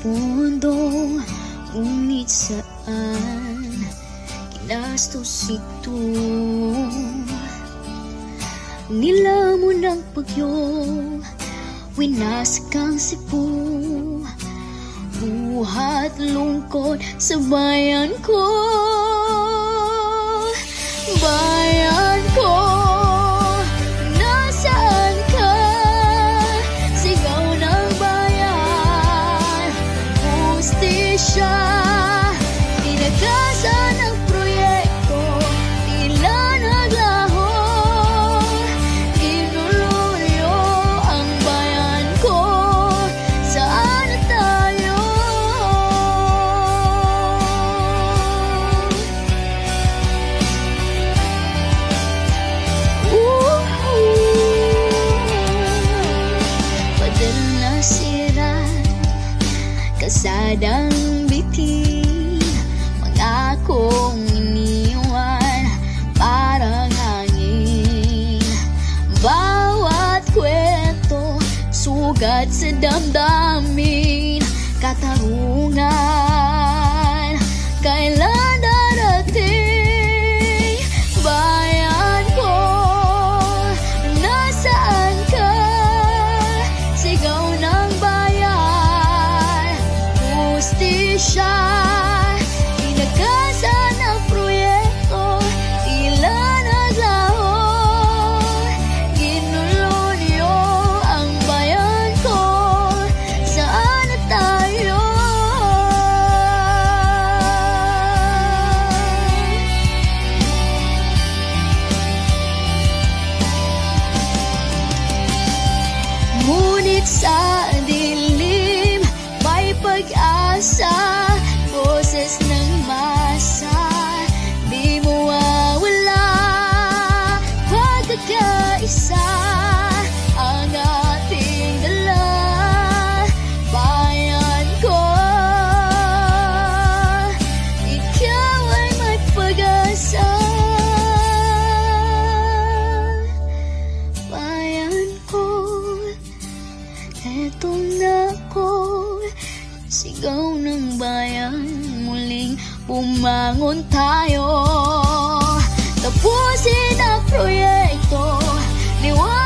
pondo Ngunit saan Ginastos ito? Nilamon ng bagyo Winas kang Cebu Buhat lungkot sa bayan ko. Bayan Hustisya Tinagasan ang proyekto Tila naglaho Inululyo ang bayan ko. Saan tayo? Padal na sira Kasadang Sugat sa damdamin Katarungan Kailan darating Bayan ko Nasaan ka? Sigaw ng bayan Justisya sa dilim may pag-asa Boses ng masa Di mo wawala Pagkakaisa Eto na sigaw ng bayan Muling bumangon tayo. Tapusin ang proyekto Liwanag